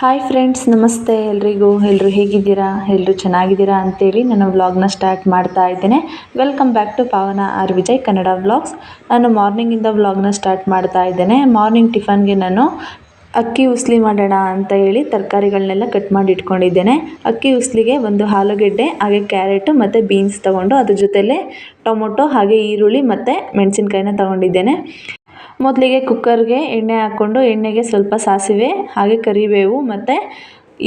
Hi friends ನಮಸ್ತೆ ಎಲ್ರಿಗೂ. ಎಲ್ಲರೂ ಹೇಗಿದ್ದೀರಾ? ಎಲ್ಲರೂ ಚೆನ್ನಾಗಿದ್ದೀರಾ ಅಂತೇಳಿ ನಾನು ವ್ಲಾಗ್ನ ಸ್ಟಾರ್ಟ್ ಮಾಡ್ತಾ ಇದ್ದೇನೆ. Welcome back to Pavana R Vijay Kannada vlogs ನಾನು ಮಾರ್ನಿಂಗಿಂದ ವ್ಲಾಗ್ನ ಸ್ಟಾರ್ಟ್ ಮಾಡ್ತಾ ಇದ್ದೇನೆ. ಮಾರ್ನಿಂಗ್ ಟಿಫನ್ಗೆ ನಾನು ಅಕ್ಕಿ ಉಸ್ಲಿ ಮಾಡೋಣ ಅಂತ ಹೇಳಿ ತರಕಾರಿಗಳನ್ನೆಲ್ಲ ಕಟ್ ಮಾಡಿ ಇಟ್ಕೊಂಡಿದ್ದೇನೆ. ಅಕ್ಕಿ ಉಸ್ಲಿಗೆ ಒಂದು ಆಲೂಗೆಡ್ಡೆ, ಹಾಗೆ ಕ್ಯಾರೆಟು ಮತ್ತು ಬೀನ್ಸ್ ತೊಗೊಂಡು ಅದ್ರ ಜೊತೆಲೇ ಟೊಮೊಟೊ, ಹಾಗೆ ಈರುಳ್ಳಿ ಮತ್ತು ಮೆಣಸಿನ್ಕಾಯಿನ ತೊಗೊಂಡಿದ್ದೇನೆ. ಮೊದಲಿಗೆ ಕುಕ್ಕರ್ಗೆ ಎಣ್ಣೆ ಹಾಕ್ಕೊಂಡು ಎಣ್ಣೆಗೆ ಸ್ವಲ್ಪ ಸಾಸಿವೆ ಹಾಗೆ ಕರಿಬೇವು ಮತ್ತು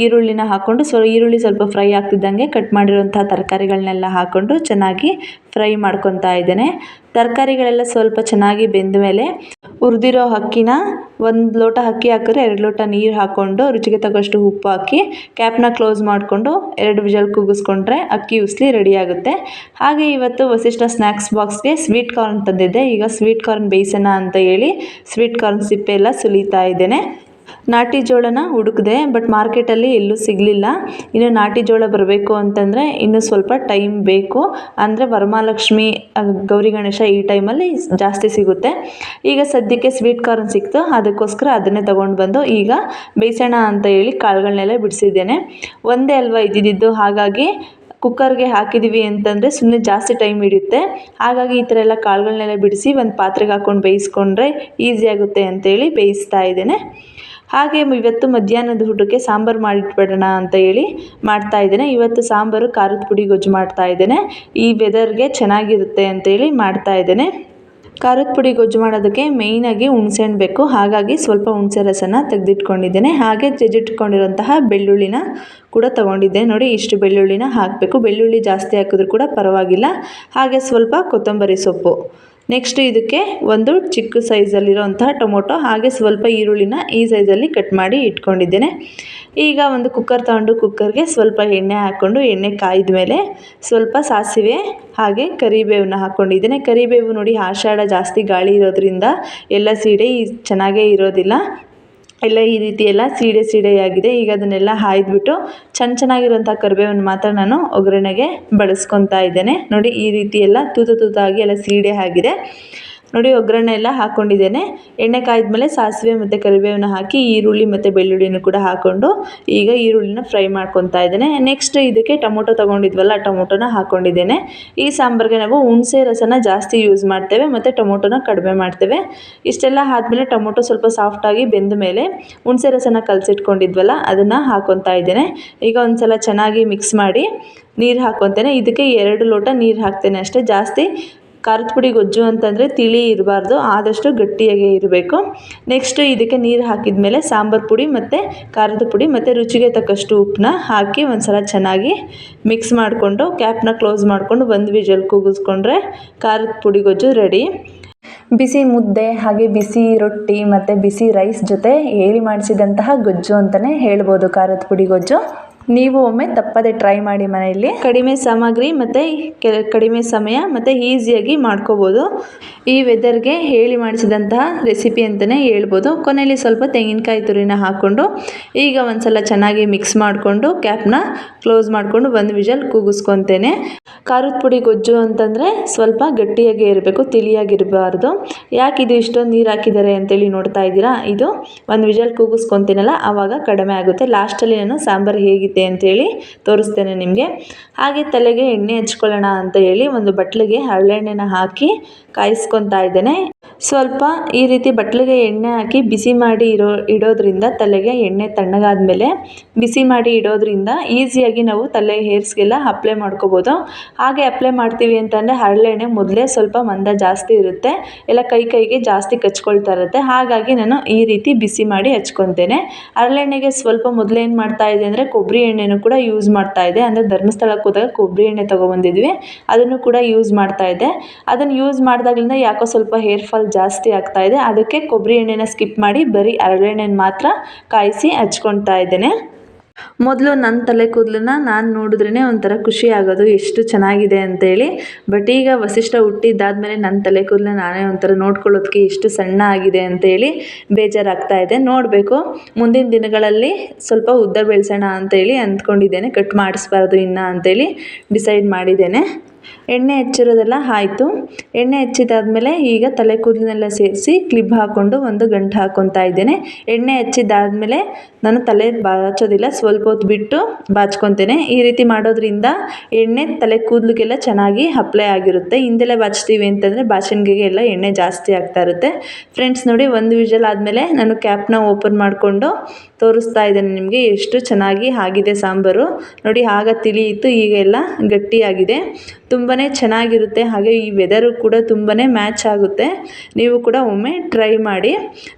ಈರುಳ್ಳಿನ ಹಾಕ್ಕೊಂಡು ಸೊ ಈರುಳ್ಳಿ ಸ್ವಲ್ಪ ಫ್ರೈ ಆಗ್ತಿದ್ದಂಗೆ ಕಟ್ ಮಾಡಿರೋಂಥ ತರಕಾರಿಗಳನ್ನೆಲ್ಲ ಹಾಕ್ಕೊಂಡು ಚೆನ್ನಾಗಿ ಫ್ರೈ ಮಾಡ್ಕೊತಾ ಇದ್ದೇನೆ. ತರಕಾರಿಗಳೆಲ್ಲ ಸ್ವಲ್ಪ ಚೆನ್ನಾಗಿ ಬೆಂದ ಮೇಲೆ ಹುರಿದಿರೋ ಅಕ್ಕಿನ ಒಂದು ಲೋಟ ಅಕ್ಕಿ ಹಾಕಿದ್ರೆ ಎರಡು ಲೋಟ ನೀರು ಹಾಕ್ಕೊಂಡು ರುಚಿಗೆ ತಕ್ಕಷ್ಟು ಉಪ್ಪು ಹಾಕಿ ಕ್ಯಾಪ್ನ ಕ್ಲೋಸ್ ಮಾಡಿಕೊಂಡು ಎರಡು ವಿಜಲ್ ಕೂಗಿಸ್ಕೊಂಡ್ರೆ ಅಕ್ಕಿ ಉಸ್ಲಿ ರೆಡಿ ಆಗುತ್ತೆ. ಹಾಗೆ ಇವತ್ತು ವಸಿಷ್ಠ ಸ್ನ್ಯಾಕ್ಸ್ ಬಾಕ್ಸ್ಗೆ ಸ್ವೀಟ್ ಕಾರ್ನ್ ತಂದಿದ್ದೆ. ಈಗ ಸ್ವೀಟ್ ಕಾರ್ನ್ ಬೇಯಿಸೋಣ ಅಂತ ಹೇಳಿ ಸ್ವೀಟ್ ಕಾರ್ನ್ ಸಿಪ್ಪೆ ಎಲ್ಲ ಸುಲಿತಾ ಇದ್ದೇನೆ. ನಾಟಿ ಜೋಳನ ಹುಡುಕಿದೆ ಬಟ್ ಮಾರ್ಕೆಟಲ್ಲಿ ಎಲ್ಲೂ ಸಿಗಲಿಲ್ಲ. ಇನ್ನು ನಾಟಿ ಜೋಳ ಬರಬೇಕು ಅಂತಂದರೆ ಇನ್ನು ಸ್ವಲ್ಪ ಟೈಮ್ ಬೇಕು. ಅಂದರೆ ವರಮಹಾಲಕ್ಷ್ಮಿ ಗೌರಿ ಗಣೇಶ ಈ ಟೈಮಲ್ಲಿ ಜಾಸ್ತಿ ಸಿಗುತ್ತೆ. ಈಗ ಸದ್ಯಕ್ಕೆ ಸ್ವೀಟ್ ಕಾರ್ನ್ ಸಿಕ್ತು. ಅದಕ್ಕೋಸ್ಕರ ಅದನ್ನೇ ತೊಗೊಂಡು ಬಂದು ಈಗ ಬೇಯಿಸೋಣ ಅಂತ ಹೇಳಿ ಕಾಳುಗಳನ್ನೆಲ್ಲ ಬಿಡಿಸಿದ್ದೇನೆ. ಒಂದೇ ಅಲ್ವಾ ಇದ್ದಿದ್ದು? ಹಾಗಾಗಿ ಕುಕ್ಕರ್ಗೆ ಹಾಕಿದ್ದೀವಿ ಅಂತಂದರೆ ಸುಮ್ಮನೆ ಜಾಸ್ತಿ ಟೈಮ್ ಹಿಡಿಯುತ್ತೆ. ಹಾಗಾಗಿ ಈ ಥರ ಎಲ್ಲ ಕಾಳುಗಳನ್ನೆಲ್ಲ ಬಿಡಿಸಿ ಒಂದು ಪಾತ್ರೆಗೆ ಹಾಕ್ಕೊಂಡು ಬೇಯಿಸ್ಕೊಂಡ್ರೆ ಈಸಿ ಆಗುತ್ತೆ ಅಂತೇಳಿ ಬೇಯಿಸ್ತಾ ಇದ್ದೇನೆ. ಹಾಗೆ ಇವತ್ತು ಮಧ್ಯಾಹ್ನದ ಊಟಕ್ಕೆ ಸಾಂಬಾರು ಮಾಡಿಟ್ಬಿಡೋಣ ಅಂತ ಹೇಳಿ ಮಾಡ್ತಾ ಇದ್ದೇನೆ. ಇವತ್ತು ಸಾಂಬಾರು, ಖಾರದ ಪುಡಿ, ಗೊಜ್ಜು ಮಾಡ್ತಾ ಇದ್ದೇನೆ. ಈ ವೆದರ್ಗೆ ಚೆನ್ನಾಗಿರುತ್ತೆ ಅಂತೇಳಿ ಮಾಡ್ತಾ ಇದ್ದೇನೆ. ಖಾರದ ಪುಡಿ, ಗೊಜ್ಜು ಮಾಡೋದಕ್ಕೆ ಮೇಯ್ನಾಗಿ ಹುಣ್ಸೆಹಣ್ಣು ಬೇಕು. ಹಾಗಾಗಿ ಸ್ವಲ್ಪ ಹುಣಸೆ ರಸನ ತೆಗೆದಿಟ್ಕೊಂಡಿದ್ದೇನೆ. ಹಾಗೆ ಜಜ್ಜಿಟ್ಕೊಂಡಿರೋಂತಹ ಬೆಳ್ಳುಳ್ಳಿನ ಕೂಡ ತೊಗೊಂಡಿದ್ದೆ. ನೋಡಿ, ಇಷ್ಟು ಬೆಳ್ಳುಳ್ಳಿನ ಹಾಕಬೇಕು. ಬೆಳ್ಳುಳ್ಳಿ ಜಾಸ್ತಿ ಹಾಕಿದ್ರೂ ಕೂಡ ಪರವಾಗಿಲ್ಲ. ಹಾಗೆ ಸ್ವಲ್ಪ ಕೊತ್ತಂಬರಿ ಸೊಪ್ಪು. ನೆಕ್ಸ್ಟ್ ಇದಕ್ಕೆ ಒಂದು ಚಿಕ್ಕ ಸೈಜಲ್ಲಿರೋಂತಹ ಟೊಮೊಟೊ, ಹಾಗೆ ಸ್ವಲ್ಪ ಈರುಳ್ಳಿನ ಈ ಸೈಜಲ್ಲಿ ಕಟ್ ಮಾಡಿ ಇಟ್ಕೊಂಡಿದ್ದೇನೆ. ಈಗ ಒಂದು ಕುಕ್ಕರ್ ತಗೊಂಡು ಕುಕ್ಕರ್ಗೆ ಸ್ವಲ್ಪ ಎಣ್ಣೆ ಹಾಕ್ಕೊಂಡು ಎಣ್ಣೆ ಕಾಯ್ದ ಮೇಲೆ ಸ್ವಲ್ಪ ಸಾಸಿವೆ ಹಾಗೆ ಕರಿಬೇವನ್ನ ಹಾಕ್ಕೊಂಡಿದ್ದೇನೆ. ಕರಿಬೇವು ನೋಡಿ ಆಷಾಢ ಜಾಸ್ತಿ ಗಾಳಿ ಇರೋದ್ರಿಂದ ಎಲ್ಲ ಸೀಡೆ ಚೆನ್ನಾಗೇ ಇರೋದಿಲ್ಲ. ಎಲ್ಲ ಈ ರೀತಿ ಎಲ್ಲ ಸೀಡೆ ಸೀಡೆಯಾಗಿದೆ ಈಗ ಅದನ್ನೆಲ್ಲ ಹಾಯ್ದುಬಿಟ್ಟು ಚೆನ್ನ ಚೆನ್ನಾಗಿರುವಂಥ ಕರಿಬೇವನ್ನು ಮಾತ್ರ ನಾನು ಒಗ್ಗರಣೆಗೆ ಬಳಸ್ಕೊತಾ ಇದ್ದೇನೆ. ನೋಡಿ ಈ ರೀತಿ ಎಲ್ಲ ತೂತು ತೂತಾಗಿ ಎಲ್ಲ ಸೀಡೆ ಆಗಿದೆ. ನೋಡಿ ಒಗ್ಗರಣೆ ಎಲ್ಲ ಹಾಕ್ಕೊಂಡಿದ್ದೇನೆ ಎಣ್ಣೆ ಕಾಯ್ದ್ಮೇಲೆ ಸಾಸಿವೆ ಮತ್ತು ಕರಿಬೇವನ್ನ ಹಾಕಿ, ಈರುಳ್ಳಿ ಮತ್ತು ಬೆಳ್ಳುಳ್ಳಿನ ಕೂಡ ಹಾಕ್ಕೊಂಡು ಈಗ ಈರುಳ್ಳಿನ ಫ್ರೈ ಮಾಡ್ಕೊತಾ ಇದ್ದೇನೆ. ನೆಕ್ಸ್ಟ್ ಇದಕ್ಕೆ ಟೊಮೊಟೊ ತೊಗೊಂಡಿದ್ವಲ್ಲ ಟೊಮೊಟೊನ ಹಾಕ್ಕೊಂಡಿದ್ದೇನೆ ಈ ಸಾಂಬಾರಿಗೆ ನಾವು ಹುಣಸೆ ರಸನ ಜಾಸ್ತಿ ಯೂಸ್ ಮಾಡ್ತೇವೆ, ಮತ್ತು ಟೊಮೊಟೊನ ಕಡಿಮೆ ಮಾಡ್ತೇವೆ. ಇಷ್ಟೆಲ್ಲ ಆದಮೇಲೆ ಟೊಮೊಟೊ ಸ್ವಲ್ಪ ಸಾಫ್ಟಾಗಿ ಬೆಂದ ಮೇಲೆ ಹುಣಸೆ ರಸನ ಕಲಸಿಟ್ಕೊಂಡಿದ್ವಲ್ಲ, ಅದನ್ನು ಹಾಕ್ಕೊತಾ ಇದ್ದೇನೆ. ಈಗ ಒಂದು ಸಲ ಚೆನ್ನಾಗಿ ಮಿಕ್ಸ್ ಮಾಡಿ ನೀರು ಹಾಕ್ಕೊತೇನೆ ಇದಕ್ಕೆ ಎರಡು ಲೋಟ ನೀರು ಹಾಕ್ತೇನೆ ಅಷ್ಟೇ. ಜಾಸ್ತಿ ಖಾರದ ಪುಡಿ ಗೊಜ್ಜು ಅಂತಂದರೆ ತಿಳಿ ಇರಬಾರ್ದು, ಆದಷ್ಟು ಗಟ್ಟಿಯಾಗೇ ಇರಬೇಕು. ನೆಕ್ಸ್ಟು ಇದಕ್ಕೆ ನೀರು ಹಾಕಿದ ಮೇಲೆ ಸಾಂಬಾರು ಪುಡಿ ಮತ್ತು ಖಾರದ ಪುಡಿ ಮತ್ತು ರುಚಿಗೆ ತಕ್ಕಷ್ಟು ಉಪ್ಪನ್ನ ಹಾಕಿ ಒಂದು ಸಲ ಚೆನ್ನಾಗಿ ಮಿಕ್ಸ್ ಮಾಡಿಕೊಂಡು ಕ್ಯಾಪ್ನ ಕ್ಲೋಸ್ ಮಾಡಿಕೊಂಡು ಒಂದು ವಿಜಲ್ ಕೂಗಿಸ್ಕೊಂಡ್ರೆ ಖಾರದ ಪುಡಿ ಗೊಜ್ಜು ರೆಡಿ ಬಿಸಿ ಮುದ್ದೆ ಹಾಗೆ ಬಿಸಿ ರೊಟ್ಟಿ ಮತ್ತು ಬಿಸಿ ರೈಸ್ ಜೊತೆ ಹೇಳಿ ಮಾಡಿಸಿದಂತಹ ಗೊಜ್ಜು ಅಂತಲೇ ಹೇಳ್ಬೋದು ಖಾರದ ಪುಡಿ ಗೊಜ್ಜು. ನೀವು ಒಮ್ಮೆ ತಪ್ಪದೆ ಟ್ರೈ ಮಾಡಿ ಮನೆಯಲ್ಲಿ. ಕಡಿಮೆ ಸಾಮಗ್ರಿ ಮತ್ತು ಕಡಿಮೆ ಸಮಯ ಮತ್ತು ಈಸಿಯಾಗಿ ಮಾಡ್ಕೋಬೋದು. ಈ ವೆದರ್ಗೆ ಹೇಳಿ ಮಾಡಿಸಿದಂತಹ ರೆಸಿಪಿ ಅಂತಲೇ ಹೇಳ್ಬೋದು. ಕೊನೆಯಲ್ಲಿ ಸ್ವಲ್ಪ ತೆಂಗಿನಕಾಯಿ ತುರಿನ ಹಾಕ್ಕೊಂಡು ಈಗ ಒಂದು ಸಲ ಚೆನ್ನಾಗಿ ಮಿಕ್ಸ್ ಮಾಡಿಕೊಂಡು ಕ್ಯಾಪ್ನ ಕ್ಲೋಸ್ ಮಾಡಿಕೊಂಡು ಒಂದು ವಿಷಲ್ ಕೂಗಿಸ್ಕೊತೇನೆ. ಖಾರದ ಪುಡಿ ಗೊಜ್ಜು ಅಂತಂದರೆ ಸ್ವಲ್ಪ ಗಟ್ಟಿಯಾಗೇ ಇರಬೇಕು, ತಿಳಿಯಾಗಿರಬಾರ್ದು. ಯಾಕೆ ಇದು ಇಷ್ಟೊಂದು ನೀರು ಹಾಕಿದ್ದಾರೆ ಅಂತೇಳಿ ನೋಡ್ತಾ ಇದ್ದೀರಾ? ಇದು ಒಂದು ವಿಷಲ್ ಕೂಗಿಸ್ಕೊತೀನಲ್ಲ ಆವಾಗ ಕಡಿಮೆ ಆಗುತ್ತೆ. ಲಾಸ್ಟಲ್ಲಿ ನಾನು ಸಾಂಬಾರು ಹೇಗಿತ್ತು ಅಂತೇಳಿ ತೋರಿಸ್ತೇನೆ ನಿಮಗೆ. ಹಾಗೆ ತಲೆಗೆ ಎಣ್ಣೆ ಹಚ್ಕೊಳ್ಳೋಣ ಅಂತ ಹೇಳಿ ಒಂದು ಬಟ್ಲಿಗೆ ಹರಳೆಣ್ಣೆನ ಹಾಕಿ ಕಾಯಿಸ್ಕೊತಾ ಇದ್ದೇನೆ. ಸ್ವಲ್ಪ ಈ ರೀತಿ ಬಟ್ಲಿಗೆ ಎಣ್ಣೆ ಹಾಕಿ ಬಿಸಿ ಮಾಡಿ ಇರೋ, ಇಡೋದ್ರಿಂದ ತಲೆಗೆ ಎಣ್ಣೆ ತಣ್ಣಗಾದ ಮೇಲೆ ಬಿಸಿ ಮಾಡಿ ಇಡೋದ್ರಿಂದ ಈಸಿಯಾಗಿ ನಾವು ತಲೆ ಹೇರ್ಸ್ಗೆಲ್ಲ ಅಪ್ಲೈ ಮಾಡ್ಕೋಬೋದು. ಹಾಗೆ ಅಪ್ಲೈ ಮಾಡ್ತೀವಿ ಅಂತಂದರೆ ಹರಳೆಣ್ಣೆ ಮೊದಲೇ ಸ್ವಲ್ಪ ಮಂದ ಜಾಸ್ತಿ ಇರುತ್ತೆ. ಎಲ್ಲ ಕೈ ಕೈಗೆ ಜಾಸ್ತಿ ಕಚ್ಕೊಳ್ತಾ ಇರುತ್ತೆ. ಹಾಗಾಗಿ ನಾನು ಈ ರೀತಿ ಬಿಸಿ ಮಾಡಿ ಹಚ್ಕೊತೇನೆ. ಹರಳೆಣ್ಣೆಗೆ ಸ್ವಲ್ಪ ಮೊದಲೇನು ಮಾಡ್ತಾ ಇದೆ ಅಂದರೆ ಕೊಬ್ಬರಿ ಎಣ್ಣೆನೂ ಕೂಡ ಯೂಸ್ ಮಾಡ್ತಾ ಇದೆ ಅಂದರೆ ಧರ್ಮಸ್ಥಳಕ್ಕೆ ಹೋದಾಗ ಕೊಬ್ಬರಿ ಎಣ್ಣೆ ತೊಗೊಬಂದಿದ್ವಿ. ಅದನ್ನು ಕೂಡ ಯೂಸ್ ಮಾಡ್ತಾ ಇದ್ದೆ. ಅದನ್ನು ಯೂಸ್ ಮಾಡಿದಾಗಲಿಂದ ಯಾಕೋ ಸ್ವಲ್ಪ ಹೇರ್ ಫಾಲ್ ಜಾಸ್ತಿ ಆಗ್ತಾ ಇದೆ. ಅದಕ್ಕೆ ಕೊಬ್ಬರಿ ಎಣ್ಣೆನ ಸ್ಕಿಪ್ ಮಾಡಿ ಬರೀ ಹರಳೆಣ್ಣೆನ ಮಾತ್ರ ಕಾಯಿಸಿ ಹಚ್ಕೊತಾ ಇದ್ದೇನೆ. ಮೊದಲು ನನ್ನ ತಲೆ ಕೂದಲನ್ನ ನಾನು ನೋಡಿದ್ರೇ ಒಂಥರ ಖುಷಿ ಆಗೋದು, ಎಷ್ಟು ಚೆನ್ನಾಗಿದೆ ಅಂತೇಳಿ. ಬಟ್ ಈಗ ವಸಿಷ್ಠ ಹುಟ್ಟಿದ್ದಾದಮೇಲೆ ನನ್ನ ತಲೆ ಕೂದಲನ್ನ ನಾನೇ ಒಂಥರ ನೋಡ್ಕೊಳ್ಳೋದಕ್ಕೆ ಎಷ್ಟು ಸಣ್ಣ ಆಗಿದೆ ಅಂತೇಳಿ ಬೇಜಾರಾಗ್ತಾ ಇದೆ. ನೋಡಬೇಕು. ಮುಂದಿನ ದಿನಗಳಲ್ಲಿ ಸ್ವಲ್ಪ ಉದ್ದ ಬೆಳೆಸೋಣ ಅಂತೇಳಿ ಅಂದ್ಕೊಂಡಿದ್ದೇನೆ. ಕಟ್ ಮಾಡಿಸ್ಬಾರ್ದು ಇನ್ನು ಅಂತೇಳಿ ಡಿಸೈಡ್ ಮಾಡಿದ್ದೇನೆ. ಎಣ್ಣೆ ಹಚ್ಚಿರೋದೆಲ್ಲ ಆಯಿತು. ಎಣ್ಣೆ ಹಚ್ಚಿದಾದ್ಮೇಲೆ ಈಗ ತಲೆ ಕೂದಲನ್ನೆಲ್ಲ ಸೇರಿಸಿ ಕ್ಲಿಪ್ ಹಾಕ್ಕೊಂಡು ಒಂದು ಗಂಟು ಹಾಕ್ಕೊತಾ ಇದ್ದೇನೆ. ಎಣ್ಣೆ ಹಚ್ಚಿದಾದ್ಮೇಲೆ ನಾನು ತಲೆ ಬಾಚೋದಿಲ್ಲ, ಸ್ವಲ್ಪ ಹೊತ್ತು ಬಿಟ್ಟು ಬಾಚ್ಕೊತೇನೆ. ಈ ರೀತಿ ಮಾಡೋದ್ರಿಂದ ಎಣ್ಣೆ ತಲೆ ಕೂದಲಿಗೆಲ್ಲ ಚೆನ್ನಾಗಿ ಅಪ್ಲೈ ಆಗಿರುತ್ತೆ. ಹಿಂದೆಲ್ಲ ಬಾಚ್ತೀವಿ ಅಂತಂದರೆ ಬಾಚಣಿಗೆಗೆ ಎಲ್ಲ ಎಣ್ಣೆ ಜಾಸ್ತಿ ಆಗ್ತಾ ಇರುತ್ತೆ. ಫ್ರೆಂಡ್ಸ್ ನೋಡಿ, ಒಂದು ವಿಜಲ್ ಆದಮೇಲೆ ನಾನು ಕ್ಯಾಪ್ನ ಓಪನ್ ಮಾಡಿಕೊಂಡು ತೋರಿಸ್ತಾ ಇದ್ದೇನೆ ನಿಮಗೆ ಎಷ್ಟು ಚೆನ್ನಾಗಿ ಆಗಿದೆ ಸಾಂಬಾರು. ನೋಡಿ, ಆಗ ತಿಳಿಯಿತು ಈಗ ಎಲ್ಲ ಗಟ್ಟಿಯಾಗಿದೆ. ತುಂಬಾ ಚೆನ್ನಾಗಿರುತ್ತೆ. ಹಾಗೆ ಈ ವೆದರು ಕೂಡ ತುಂಬಾ ಮ್ಯಾಚ್ ಆಗುತ್ತೆ. ನೀವು ಕೂಡ ಒಮ್ಮೆ ಟ್ರೈ ಮಾಡಿ.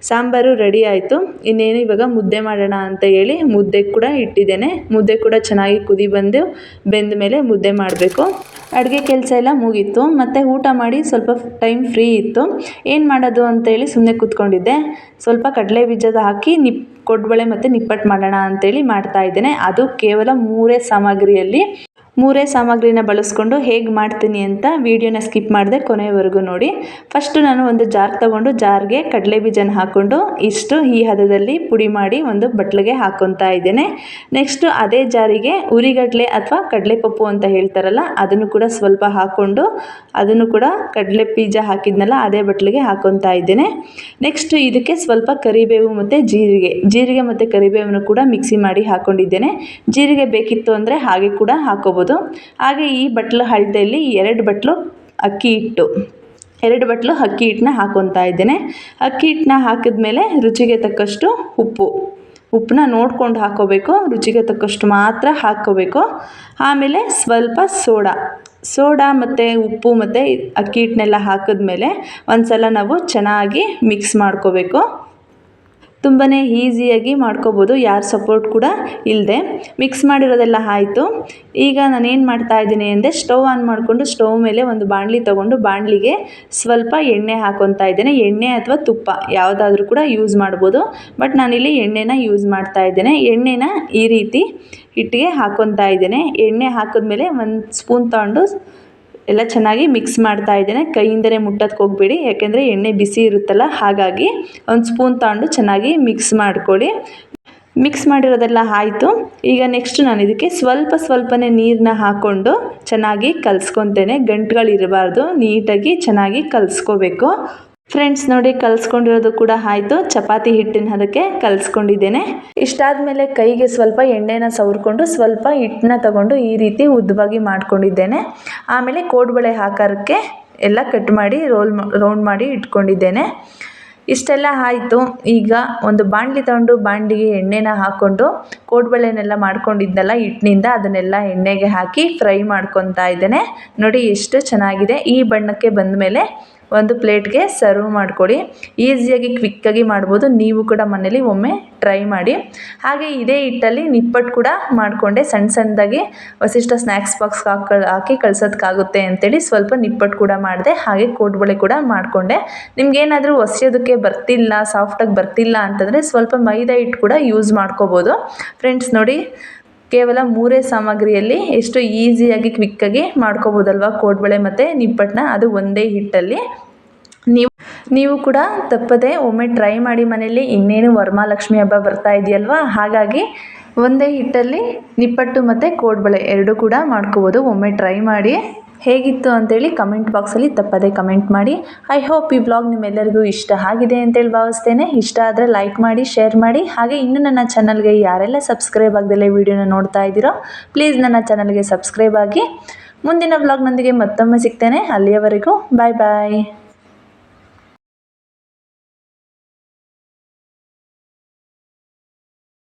ಸಾಂಬಾರು ರೆಡಿ ಆಯಿತು. ಇನ್ನೇನು ಇವಾಗ ಮುದ್ದೆ ಮಾಡೋಣ ಅಂತ ಹೇಳಿ ಮುದ್ದೆ ಕೂಡ ಇಟ್ಟಿದ್ದೇನೆ. ಮುದ್ದೆ ಕೂಡ ಚೆನ್ನಾಗಿ ಕುದಿ ಬಂದು ಬೆಂದ ಮೇಲೆ ಮುದ್ದೆ ಮಾಡಬೇಕು. ಅಡುಗೆ ಕೆಲಸ ಎಲ್ಲ ಮುಗೀತು. ಮತ್ತು ಊಟ ಮಾಡಿ ಸ್ವಲ್ಪ ಟೈಮ್ ಫ್ರೀ ಇತ್ತು. ಏನು ಮಾಡೋದು ಅಂತೇಳಿ ಸುಮ್ಮನೆ ಕೂತ್ಕೊಂಡಿದ್ದೆ. ಸ್ವಲ್ಪ ಕಡಲೆ ಬೀಜದ ಹಾಕಿ ನಿಪ್ ಕೊಡ್ಬಳೆ ಮತ್ತು ನಿಪ್ಪಟ್ಟು ಮಾಡೋಣ ಅಂತೇಳಿ ಮಾಡ್ತಾ ಇದ್ದೇನೆ. ಅದು ಕೇವಲ ಮೂರೇ ಸಾಮಗ್ರಿಯಲ್ಲಿ ಮೂರೇ ಸಾಮಗ್ರಿನ ಬಳಸ್ಕೊಂಡು ಹೇಗೆ ಮಾಡ್ತೀನಿ ಅಂತ ವೀಡಿಯೋನ ಸ್ಕಿಪ್ ಮಾಡಿದೆ ಕೊನೆಯವರೆಗೂ ನೋಡಿ. ಫಸ್ಟು ನಾನು ಒಂದು ಜಾರ್ ತಗೊಂಡು ಜಾರ್ಗೆ ಕಡಲೆ ಬೀಜನ ಹಾಕ್ಕೊಂಡು ಇಷ್ಟು ಈ ಹದದಲ್ಲಿ ಪುಡಿ ಮಾಡಿ ಒಂದು ಬಟ್ಲಿಗೆ ಹಾಕ್ಕೊತಾ ಇದ್ದೇನೆ. ನೆಕ್ಸ್ಟು ಅದೇ ಜಾರಿಗೆ ಉರಿಗಡಲೆ ಅಥವಾ ಕಡಲೆಪಪ್ಪು ಅಂತ ಹೇಳ್ತಾರಲ್ಲ, ಅದನ್ನು ಕೂಡ ಸ್ವಲ್ಪ ಹಾಕ್ಕೊಂಡು ಅದನ್ನು ಕೂಡ ಕಡಲೆ ಬೀಜ ಹಾಕಿದ್ನಲ್ಲ, ಅದೇ ಬಟ್ಲಿಗೆ ಹಾಕ್ಕೊತಾ ಇದ್ದೇನೆ. ನೆಕ್ಸ್ಟು ಇದಕ್ಕೆ ಸ್ವಲ್ಪ ಕರಿಬೇವು ಮತ್ತು ಜೀರಿಗೆ ಜೀರಿಗೆ ಮತ್ತು ಕರಿಬೇವನ್ನು ಕೂಡ ಮಿಕ್ಸಿ ಮಾಡಿ ಹಾಕ್ಕೊಂಡಿದ್ದೇನೆ ಜೀರಿಗೆ ಬೇಕಿತ್ತು ಅಂದರೆ ಹಾಗೆ ಕೂಡ ಹಾಕೋಬೋದು. ಹಾಗೆ ಈ ಬಟ್ಲು ಅಳತೆಯಲ್ಲಿ ಎರಡು ಬಟ್ಲು ಅಕ್ಕಿ ಹಿಟ್ಟು. ಎರಡು ಬಟ್ಲು ಅಕ್ಕಿ ಹಿಟ್ಟನ್ನ ಹಾಕ್ಕೊತಾ ಇದ್ದೇನೆ. ಅಕ್ಕಿ ಹಿಟ್ಟನ್ನ ಹಾಕಿದ್ಮೇಲೆ ರುಚಿಗೆ ತಕ್ಕಷ್ಟು ಉಪ್ಪು. ಉಪ್ಪನ್ನ ನೋಡ್ಕೊಂಡು ಹಾಕೋಬೇಕು. ರುಚಿಗೆ ತಕ್ಕಷ್ಟು ಮಾತ್ರ ಹಾಕ್ಕೋಬೇಕು ಆಮೇಲೆ ಸ್ವಲ್ಪ ಸೋಡಾ. ಸೋಡಾ ಮತ್ತು ಉಪ್ಪು ಮತ್ತು ಅಕ್ಕಿ ಹಿಟ್ಟನ್ನೆಲ್ಲ ಹಾಕಿದ್ಮೇಲೆ ಒಂದು ಸಲ ನಾವು ಚೆನ್ನಾಗಿ ಮಿಕ್ಸ್ ಮಾಡ್ಕೋಬೇಕು. ತುಂಬಾ ಈಸಿಯಾಗಿ ಮಾಡ್ಕೋಬೋದು. ಯಾರ ಸಪೋರ್ಟ್ ಕೂಡ ಇಲ್ಲದೆ ಮಿಕ್ಸ್ ಮಾಡಿರೋದೆಲ್ಲ ಆಯಿತು. ಈಗ ನಾನೇನು ಮಾಡ್ತಾ ಇದ್ದೀನಿ ಅಂದರೆ ಸ್ಟವ್ ಆನ್ ಮಾಡಿಕೊಂಡು ಸ್ಟವ್ ಮೇಲೆ ಒಂದು ಬಾಣಲಿ ತೊಗೊಂಡು ಬಾಣಲಿಗೆ ಸ್ವಲ್ಪ ಎಣ್ಣೆ ಹಾಕೊತಾ ಇದ್ದೇನೆ. ಎಣ್ಣೆ ಅಥವಾ ತುಪ್ಪ ಯಾವುದಾದ್ರೂ ಕೂಡ ಯೂಸ್ ಮಾಡ್ಬೋದು. ಬಟ್ ನಾನಿಲ್ಲಿ ಎಣ್ಣೆನ ಯೂಸ್ ಮಾಡ್ತಾ ಇದ್ದೇನೆ. ಎಣ್ಣೆನ ಈ ರೀತಿ ಹಿಟ್ಟಿಗೆ ಹಾಕೊತಾ ಇದ್ದೇನೆ. ಎಣ್ಣೆ ಹಾಕಿದ್ಮೇಲೆ ಒಂದು ಸ್ಪೂನ್ ತಗೊಂಡು ಎಲ್ಲ ಚೆನ್ನಾಗಿ ಮಿಕ್ಸ್ ಮಾಡ್ತಾ ಇದ್ದೇನೆ. ಕೈಯಿಂದಲೇ ಮುಟ್ಟೋದಕ್ಕೆ ಹೋಗಬೇಡಿ. ಯಾಕೆಂದರೆ ಎಣ್ಣೆ ಬಿಸಿ ಇರುತ್ತಲ್ಲ, ಹಾಗಾಗಿ ಒಂದು ಸ್ಪೂನ್ ತಗೊಂಡು ಚೆನ್ನಾಗಿ ಮಿಕ್ಸ್ ಮಾಡ್ಕೊಳ್ಳಿ. ಮಿಕ್ಸ್ ಮಾಡಿರೋದೆಲ್ಲ ಆಯಿತು. ಈಗ ನೆಕ್ಸ್ಟ್ ನಾನು ಇದಕ್ಕೆ ಸ್ವಲ್ಪ ಸ್ವಲ್ಪನೇ ನೀರನ್ನ ಹಾಕ್ಕೊಂಡು ಚೆನ್ನಾಗಿ ಕಲಿಸ್ಕೊತೇನೆ. ಗಂಟುಗಳಿರಬಾರ್ದು ನೀಟಾಗಿ ಚೆನ್ನಾಗಿ ಕಲಿಸ್ಕೋಬೇಕು. ಫ್ರೆಂಡ್ಸ್ ನೋಡಿ ಕಲಿಸ್ಕೊಂಡಿರೋದು ಕೂಡ ಆಯಿತು. ಚಪಾತಿ ಹಿಟ್ಟಿನ ಅದಕ್ಕೆ ಕಲಿಸ್ಕೊಂಡಿದ್ದೇನೆ. ಇಷ್ಟಾದಮೇಲೆ ಕೈಗೆ ಸ್ವಲ್ಪ ಎಣ್ಣೆನ ಸವರ್ಕೊಂಡು ಸ್ವಲ್ಪ ಹಿಟ್ಟನ್ನ ತಗೊಂಡು ಈ ರೀತಿ ಉದ್ದವಾಗಿ ಮಾಡ್ಕೊಂಡಿದ್ದೇನೆ. ಆಮೇಲೆ ಕೋಡ್ಬಳೆ ಆಕಾರಕ್ಕೆ ಎಲ್ಲ ಕಟ್ ಮಾಡಿ ರೋಲ್ ರೌಂಡ್ ಮಾಡಿ ಇಟ್ಕೊಂಡಿದ್ದೇನೆ. ಇಷ್ಟೆಲ್ಲ ಆಯಿತು. ಈಗ ಒಂದು ಬಾಣಲಿ ತಗೊಂಡು ಬಾಣಲಿಗೆ ಎಣ್ಣೆನ ಹಾಕ್ಕೊಂಡು ಕೋಡ್ಬಳೆನೆಲ್ಲ ಮಾಡ್ಕೊಂಡಿದ್ದಲ್ಲ ಹಿಟ್ಟಿನಿಂದ ಅದನ್ನೆಲ್ಲ ಎಣ್ಣೆಗೆ ಹಾಕಿ ಫ್ರೈ ಮಾಡ್ಕೊತಾ ಇದ್ದೇನೆ. ನೋಡಿ ಎಷ್ಟು ಚೆನ್ನಾಗಿದೆ. ಈ ಬಣ್ಣಕ್ಕೆ ಬಂದ ಮೇಲೆ ಒಂದು ಪ್ಲೇಟ್ಗೆ ಸರ್ವ್ ಮಾಡಿಕೊಡಿ. ಈಸಿಯಾಗಿ ಕ್ವಿಕ್ಕಾಗಿ ಮಾಡ್ಬೋದು. ನೀವು ಕೂಡ ಮನೇಲಿ ಒಮ್ಮೆ ಟ್ರೈ ಮಾಡಿ. ಹಾಗೆ ಇದೇ ಹಿಟ್ಟಲ್ಲಿ ನಿಪ್ಪಟ್ಟು ಕೂಡ ಮಾಡಿಕೊಂಡೆ. ಸಣ್ಣ ಸಣ್ಣದಾಗಿ ವಸಿಷ್ಠ ಸ್ನ್ಯಾಕ್ಸ್ ಬಾಕ್ಸ್ ಹಾಕಿ ಹಾಕಿ ಕಳ್ಸೋದಕ್ಕಾಗುತ್ತೆ ಅಂತೇಳಿ ಸ್ವಲ್ಪ ನಿಪ್ಪಟ್ಟು ಕೂಡ ಮಾಡಿದೆ. ಹಾಗೆ ಕೋಡ್ಬಳೆ ಕೂಡ ಮಾಡಿಕೊಂಡೆ. ನಿಮ್ಗೇನಾದರೂ ಹೊಸಿಯೋದಕ್ಕೆ ಬರ್ತಿಲ್ಲ ಸಾಫ್ಟಾಗಿ ಬರ್ತಿಲ್ಲ ಅಂತಂದರೆ ಸ್ವಲ್ಪ ಮೈದಾ ಹಿಟ್ಟು ಕೂಡ ಯೂಸ್ ಮಾಡ್ಕೋಬೋದು. ಫ್ರೆಂಡ್ಸ್ ನೋಡಿ ಕೇವಲ ಮೂರೇ ಸಾಮಗ್ರಿಯಲ್ಲಿ ಎಷ್ಟು ಈಸಿಯಾಗಿ ಕ್ವಿಕ್ಕಾಗಿ ಮಾಡ್ಕೋಬೋದಲ್ವ ಕೋಡ್ಬಳೆ ಮತ್ತು ನಿಪ್ಪಟ್ಟನ್ನ ಅದು ಒಂದೇ ಹಿಟ್ಟಲ್ಲಿ. ನೀವು ನೀವು ಕೂಡ ತಪ್ಪದೆ ಒಮ್ಮೆ ಟ್ರೈ ಮಾಡಿ ಮನೆಯಲ್ಲಿ ಇನ್ನೇನು ವರಮಹಾಲಕ್ಷ್ಮಿ ಹಬ್ಬ ಬರ್ತಾ ಇದೆಯಲ್ವಾ? ಹಾಗಾಗಿ ಒಂದೇ ಹಿಟ್ಟಲ್ಲಿ ನಿಪ್ಪಟ್ಟು ಮತ್ತು ಕೋಡ್ಬಳೆ ಎರಡೂ ಕೂಡ ಮಾಡ್ಕೋಬೋದು. ಒಮ್ಮೆ ಟ್ರೈ ಮಾಡಿ. ಹೇಗಿತ್ತು ಅಂತೇಳಿ ಕಮೆಂಟ್ ಬಾಕ್ಸಲ್ಲಿ ತಪ್ಪದೆ ಕಮೆಂಟ್ ಮಾಡಿ. ಐ ಹೋಪ್ ಈ ಬ್ಲಾಗ್ ನಿಮ್ಮೆಲ್ಲರಿಗೂ ಇಷ್ಟ ಆಗಿದೆ ಅಂತೇಳಿ ಭಾವಿಸ್ತೇನೆ. ಇಷ್ಟ ಆದರೆ ಲೈಕ್ ಮಾಡಿ ಶೇರ್ ಮಾಡಿ. ಹಾಗೆ ಇನ್ನೂ ನನ್ನ ಚಾನಲ್ಗೆ ಯಾರೆಲ್ಲ ಸಬ್ಸ್ಕ್ರೈಬ್ ಆಗದಲ್ಲೇ ವೀಡಿಯೋನ ನೋಡ್ತಾ ಇದ್ದೀರೋ ಪ್ಲೀಸ್ ನನ್ನ ಚಾನಲ್ಗೆ ಸಬ್ಸ್ಕ್ರೈಬ್ ಆಗಿ. ಮುಂದಿನ ಬ್ಲಾಗ್ನೊಂದಿಗೆ ಮತ್ತೊಮ್ಮೆ ಸಿಗ್ತೇನೆ. ಅಲ್ಲಿಯವರೆಗೂ ಬಾಯ್ ಬಾಯ್